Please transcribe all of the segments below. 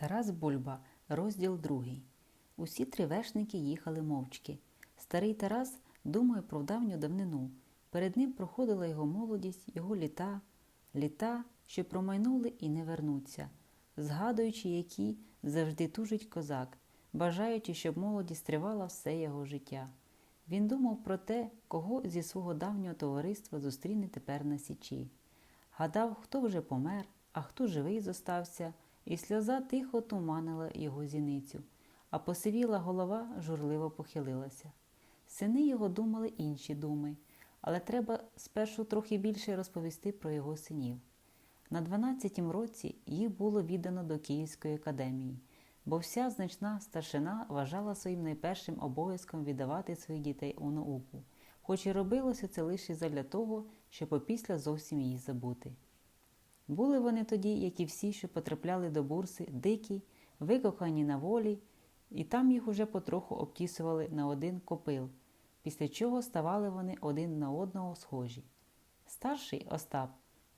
Тарас Бульба, розділ другий. Усі три вершники їхали мовчки. Старий Тарас думає про давню давнину. Перед ним проходила його молодість, його літа, літа, що промайнули і не вернуться, згадуючи, які завжди тужить козак, бажаючи, щоб молодість тривала все його життя. Він думав про те, кого зі свого давнього товариства зустріне тепер на січі. Гадав, хто вже помер, а хто живий зостався, і сльоза тихо туманила його зіницю, а посивіла голова журливо похилилася. Сини його думали інші думи, але треба спершу трохи більше розповісти про його синів. На 12-тім році їх було віддано до Київської академії, бо вся значна старшина вважала своїм найпершим обов'язком віддавати своїх дітей у науку, хоч і робилося це лише задля того, щоб опісля зовсім її забути. Були вони тоді, як і всі, що потрапляли до бурси, дикі, викохані на волі, і там їх уже потроху обтісували на один копил, після чого ставали вони один на одного схожі. Старший Остап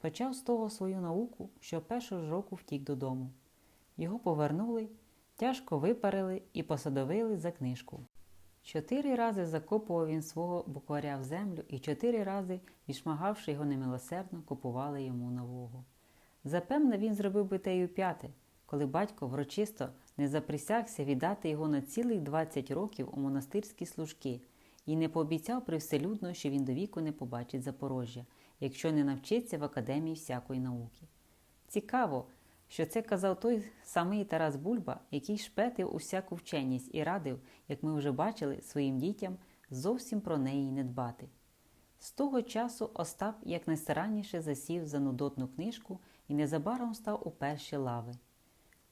почав з того свою науку, що першого ж року втік додому. Його повернули, тяжко випарили і посадовили за книжку. Чотири рази закопував він свого букваря в землю і чотири рази, відшмагавши його немилосердно, купували йому нового. Запевне, він зробив би те й п'яте, коли батько врочисто не заприсягся віддати його на цілих 20 років у монастирські служки і не пообіцяв привселюдно, що він до віку не побачить Запорожжя, якщо не навчиться в академії всякої науки. Цікаво, що це казав той самий Тарас Бульба, який шпетив усяку вченість і радив, як ми вже бачили, своїм дітям зовсім про неї не дбати. З того часу Остап якнайстаранніше засів за нудотну книжку і незабаром став у перші лави.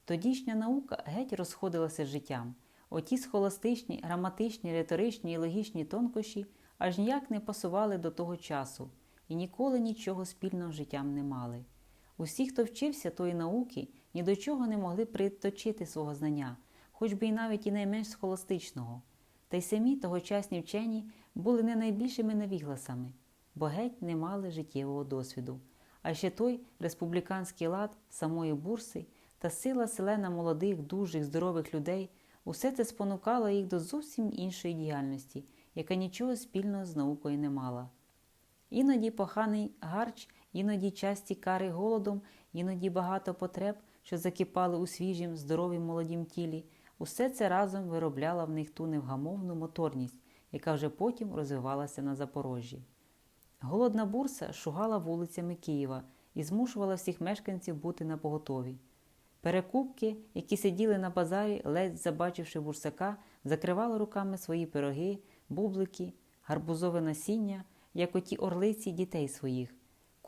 Тодішня наука геть розходилася з життям. Оті схоластичні, граматичні, риторичні і логічні тонкощі аж ніяк не пасували до того часу і ніколи нічого спільного з життям не мали. Усі, хто вчився тої науки, ні до чого не могли приточити свого знання, хоч би і навіть і найменш схоластичного. Та й самі тогочасні вчені були не найбільшими навігласами, бо геть не мали життєвого досвіду. А ще той республіканський лад самої бурси та сила селена молодих, дужих, здорових людей усе це спонукало їх до зовсім іншої діяльності, яка нічого спільного з наукою не мала. Іноді поханий гарч, іноді часті кари голодом, іноді багато потреб, що закипали у свіжім, здоровім молодім тілі, усе це разом виробляло в них ту невгамовну моторність, яка вже потім розвивалася на Запорожжі. Голодна бурса шугала вулицями Києва і змушувала всіх мешканців бути на поготові. Перекупки, які сиділи на базарі, ледь забачивши бурсака, закривали руками свої пироги, бублики, гарбузове насіння, як оті орлиці дітей своїх.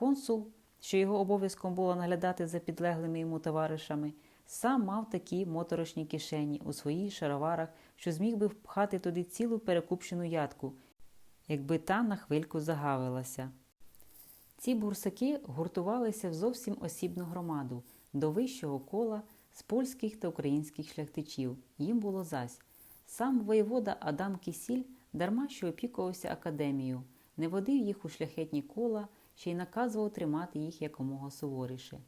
Консул, що його обов'язком було наглядати за підлеглими йому товаришами, сам мав такі моторошні кишені у своїх шароварах, що зміг би впхати туди цілу перекупщену ядку, якби та на хвильку загавилася. Ці бурсаки гуртувалися в зовсім осібну громаду до вищого кола з польських та українських шляхтичів. Їм було зась. Сам воєвода Адам Кісіль, дарма що опікувався академією, не водив їх у шляхетні кола, ще й наказував тримати їх якомога суворіше.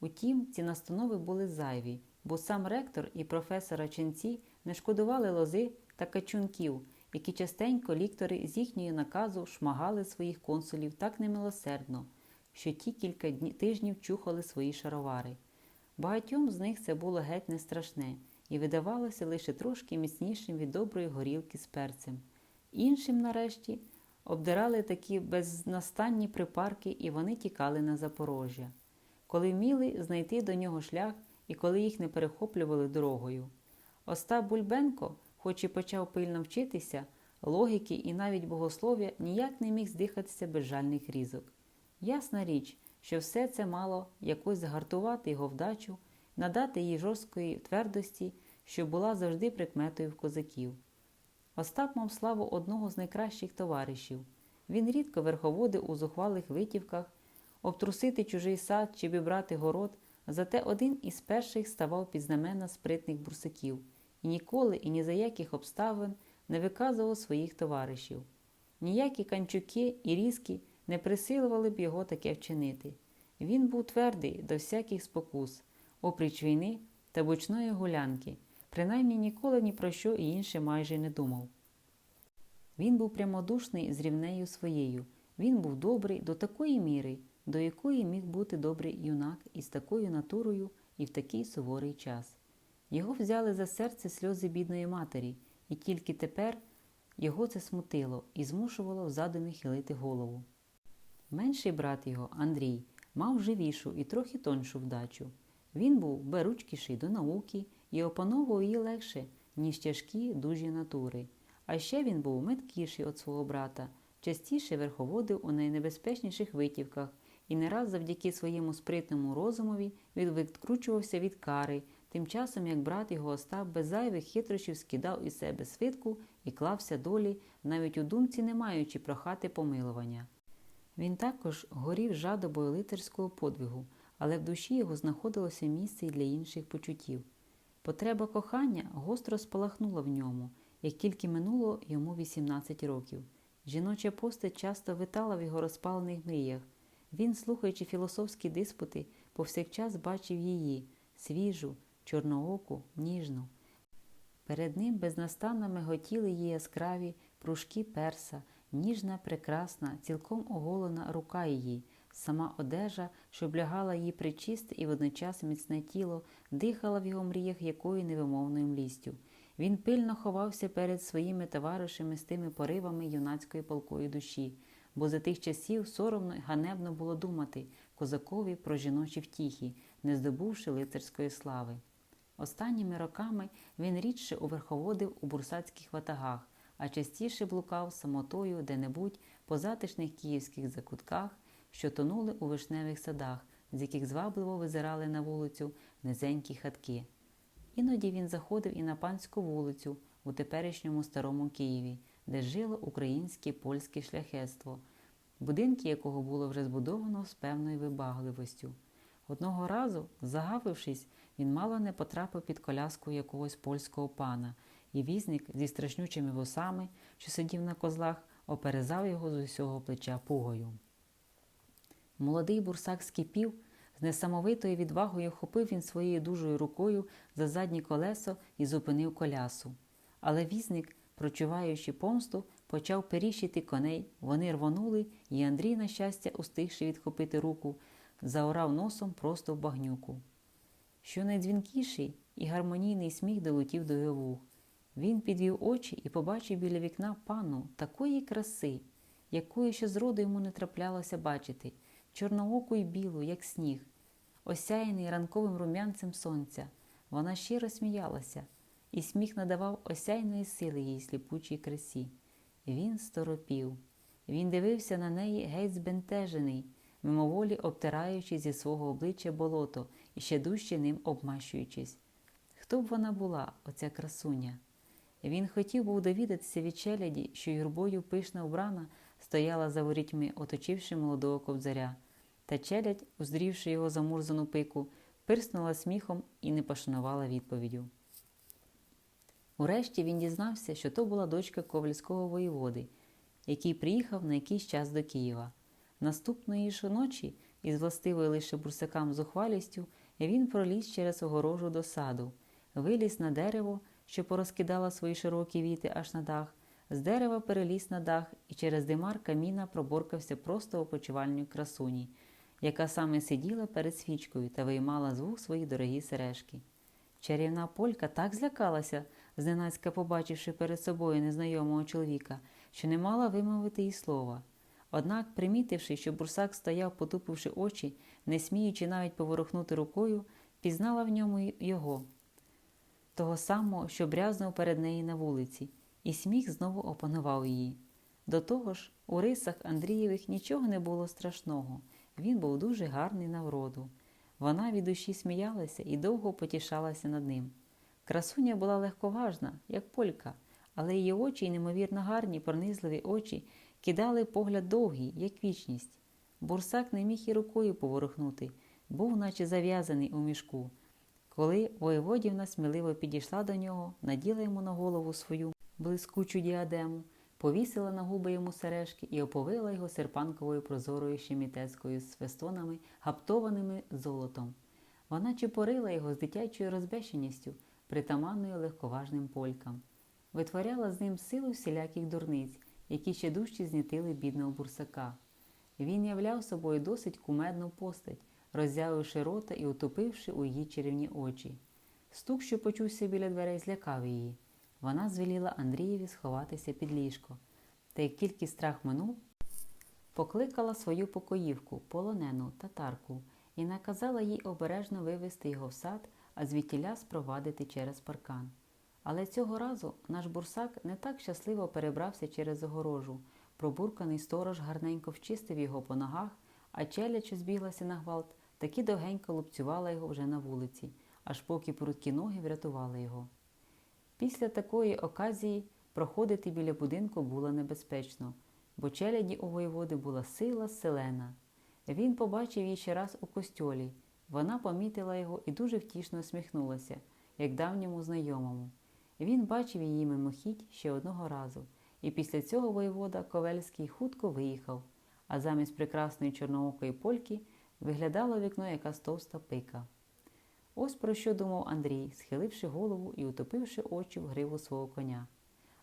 Утім, ці настанови були зайві, бо сам ректор і професора ченці не шкодували лози та качунків, які частенько ліктори з їхньої наказу шмагали своїх консулів так немилосердно, що ті кілька тижнів чухали свої шаровари. Багатьом з них це було геть не страшне і видавалося лише трошки міцнішим від доброї горілки з перцем. Іншим, нарешті, обдирали такі безнастанні припарки, і вони тікали на Запорожжя, коли вміли знайти до нього шлях і коли їх не перехоплювали дорогою. Остап Бульбенко, хоч і почав пильно вчитися, логіки і навіть богослов'я ніяк не міг здихатися без жальних різок. Ясна річ, що все це мало якось загартувати його вдачу, надати їй жорсткої твердості, що була завжди прикметою в козаків. Остап мав славу одного з найкращих товаришів. Він рідко верховодив у зухвалих витівках, обтрусити чужий сад чи вибрати город, зате один із перших ставав під знамена спритних бурсаків і ніколи і ні за яких обставин не виказував своїх товаришів. Ніякі канчуки і різки не присилували б його таке вчинити. Він був твердий до всяких спокус, опріч війни, та бучної гулянки, принаймні ніколи ні про що і інше майже не думав. Він був прямодушний з рівнею своєю. Він був добрий до такої міри, до якої міг бути добрий юнак із такою натурою і в такий суворий час. Його взяли за серце сльози бідної матері, і тільки тепер його це смутило і змушувало в задумі голову. Менший брат його, Андрій, мав живішу і трохи тоншу вдачу. Він був беручкіший до науки і опановував її легше, ніж тяжкі дужі натури. А ще він був меткіший від свого брата, частіше верховодив у найнебезпечніших витівках і не раз завдяки своєму спритному розумові відкручувався від кари, тим часом як брат його Остап без зайвих хитрощів скидав із себе свитку і клався долі, навіть у думці не маючи прохати помилування. Він також горів жадобою лицарського подвигу, але в душі його знаходилося місце й для інших почуттів. Потреба кохання гостро спалахнула в ньому, як тільки минуло йому 18 років. Жіноча постать часто витала в його розпалених мріях. Він, слухаючи філософські диспути, повсякчас бачив її свіжу, чорнооку, ніжну. Перед ним безнастанно миготіли її яскраві пружки перса, ніжна, прекрасна, цілком оголена рука її, сама одежа, що облягала її причисте і водночас міцне тіло, дихала в його мріях якою невимовною млістю. Він пильно ховався перед своїми товаришами з тими поривами юнацької палкої душі, бо за тих часів соромно й ганебно було думати козакові про жіночі втіхи, не здобувши лицарської слави. Останніми роками він рідше уверховодив у бурсацьких ватагах, а частіше блукав самотою де-небудь по затишних київських закутках, що тонули у вишневих садах, з яких звабливо визирали на вулицю низенькі хатки. Іноді він заходив і на панську вулицю у теперішньому старому Києві, де жило українське польське шляхетство, будинки якого було вже збудовано з певною вибагливостю. Одного разу, загавившись, він мало не потрапив під коляску якогось польського пана, і візник зі страшнючими вусами, що сидів на козлах, оперезав його з усього плеча пугою. Молодий бурсак скипів, з несамовитою відвагою хопив він своєю дужою рукою за заднє колесо і зупинив колясу. Але візник, прочуваючи помсту, почав періщити коней, вони рвонули, і Андрій, на щастя, устигши відхопити руку, заорав носом просто в багнюку. Що найдзвінкіший і гармонійний сміх долетів до його вух. Він підвів очі і побачив біля вікна панну такої краси, якої ще зроду йому не траплялося бачити, чорнооку й білу, як сніг, осяяний ранковим рум'янцем сонця. Вона щиро сміялася, і сміх надавав осяйної сили їй сліпучій красі. Він сторопів. Він дивився на неї геть збентежений, мимоволі обтираючи зі свого обличчя болото і ще дужче ним обмащуючись. Хто б вона була, оця красуня? Він хотів був довідатися від челяді, що юрбою пишна вбрана стояла за ворітьми, оточивши молодого ковзаря. Та челядь, уздрівши його замурзану пику, пирснула сміхом і не пошанувала відповіддю. Урешті він дізнався, що то була дочка ковальського воєводи, який приїхав на якийсь час до Києва. Наступної ж ночі, із властивою лише бурсакам зухвалістю, він проліз через огорожу до саду, виліз на дерево, що порозкидало свої широкі віти аж на дах, з дерева переліз на дах і через димар каміна проборкався просто опочивальню красуні, яка саме сиділа перед свічкою та виймала з вух свої дорогі сережки. Чарівна полька так злякалася, зненацька побачивши перед собою незнайомого чоловіка, що не мала вимовити й слова. Однак, примітивши, що бурсак стояв, потупивши очі, не сміючи навіть поворухнути рукою, пізнала в ньому його, того самого, що брязнув перед нею на вулиці, і сміх знову опанував її. До того ж, у рисах Андрієвих нічого не було страшного, він був дуже гарний на вроду. Вона від душі сміялася і довго потішалася над ним. Красуня була легковажна, як полька, але її очі, й неймовірно гарні, пронизливі очі, кидали погляд довгий, як вічність. Бурсак не міг і рукою поворухнути, був наче зав'язаний у мішку. Коли воєводівна сміливо підійшла до нього, наділа йому на голову свою блискучу діадему, повісила на губи йому сережки і оповила його серпанковою прозорою щемітецькою з фестонами, гаптованими золотом. Вона чепорила його з дитячою розбещеністю, притаманною легковажним полькам, витворяла з ним силу всіляких дурниць, які ще дужче знітили бідного бурсака. Він являв собою досить кумедну постать, роззявивши рота і утопивши у її черевні очі. Стук, що почувся біля дверей, злякав її. Вона звеліла Андрієві сховатися під ліжко. Та як тільки страх минув, покликала свою покоївку, полонену татарку, і наказала їй обережно вивести його в сад, а звідтіля спровадити через паркан. Але цього разу наш бурсак не так щасливо перебрався через огорожу. Пробурканий сторож гарненько вчистив його по ногах, а челядь, що збіглася на гвалт, таки довгенько лупцювала його вже на вулиці, аж поки прудкі ноги врятували його. Після такої оказії проходити біля будинку було небезпечно, бо челяді у воєводи була сила селена. Він побачив її ще раз у костьолі. Вона помітила його і дуже втішно усміхнулася, як давньому знайомому. Він бачив її мимохідь ще одного разу, і після цього воєвода Ковельський хутко виїхав, а замість прекрасної чорноокої польки виглядала вікно якась товста пика. Ось про що думав Андрій, схиливши голову і утопивши очі в гриву свого коня.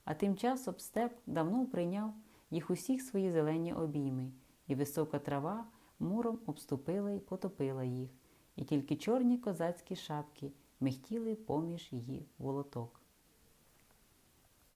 А тим часом степ давно прийняв їх усіх свої зелені обійми, і висока трава муром обступила й потопила їх, і тільки чорні козацькі шапки михтіли поміж її волоток.